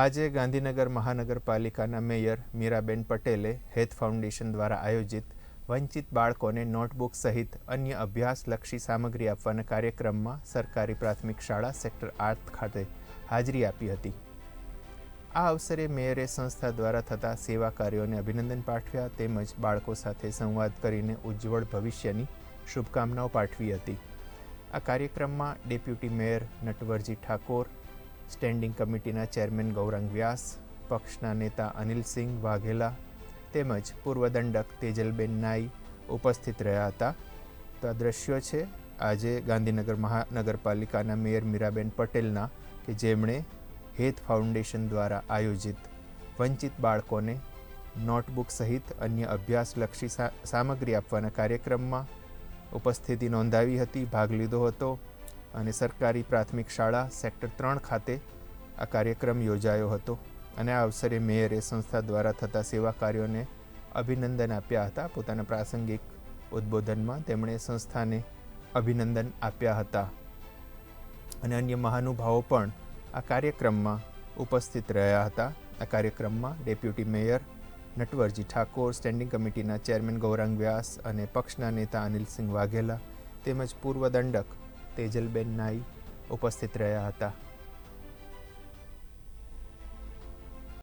આજે ગાંધીનગર મહાનગરપાલિકાના મેયર મીરાબેન પટેલે હેત ફાઉન્ડેશન દ્વારા આયોજિત વંચિત બાળકોને નોટબુક સહિત અન્ય અભ્યાસલક્ષી સામગ્રી આપવાના કાર્યક્રમમાં સરકારી પ્રાથમિક શાળા સેક્ટર આઠ ખાતે હાજરી આપી હતી. આ અવસરે મેયરે સંસ્થા દ્વારા થતા સેવા કાર્યોને અભિનંદન પાઠવ્યા તેમજ બાળકો સાથે સંવાદ કરીને ઉજ્જવળ ભવિષ્યની શુભકામનાઓ પાઠવી હતી. આ કાર્યક્રમમાં deputy mayor Natwarji Thakor standing કમિટીના ચેરમેન ગૌરાંગ વ્યાસ, પક્ષના નેતા અનિલસિંહ વાઘેલા તેમજ પૂર્વ દંડક તેજલબેન નાઈ ઉપસ્થિત રહ્યા હતા. તો આ દ્રશ્યો છે આજે ગાંધીનગર મહાનગરપાલિકાના મેયર મીરાબેન પટેલના કે જેમણે હેત ફાઉન્ડેશન દ્વારા આયોજિત વંચિત બાળકોને નોટબુક સહિત અન્ય અભ્યાસલક્ષી સામગ્રી આપવાના કાર્યક્રમમાં ઉપસ્થિતિ નોંધાવી હતી, ભાગ લીધો હતો. અને સરકારી પ્રાથમિક શાળા સેક્ટર ત્રણ ખાતે આ કાર્યક્રમ યોજાયો હતો અને આ અવસરે મેયરે સંસ્થા દ્વારા થતા સેવા કાર્યોને અભિનંદન આપ્યા હતા. પોતાના પ્રાસંગિક ઉદ્બોધનમાં તેમણે સંસ્થાને અભિનંદન આપ્યા હતા. અને અન્ય મહાનુભાવો પણ આ કાર્યક્રમમાં ઉપસ્થિત રહ્યા હતા. આ કાર્યક્રમમાં deputy mayor Natwarji Thakor, standing કમિટીના ચેરમેન ગૌરાંગ વ્યાસ અને પક્ષના નેતા અનિલસિંહ વાઘેલા તેમજ પૂર્વ દંડક તેજલબેન નાઈ ઉપસ્થિત રહ્યા હતા.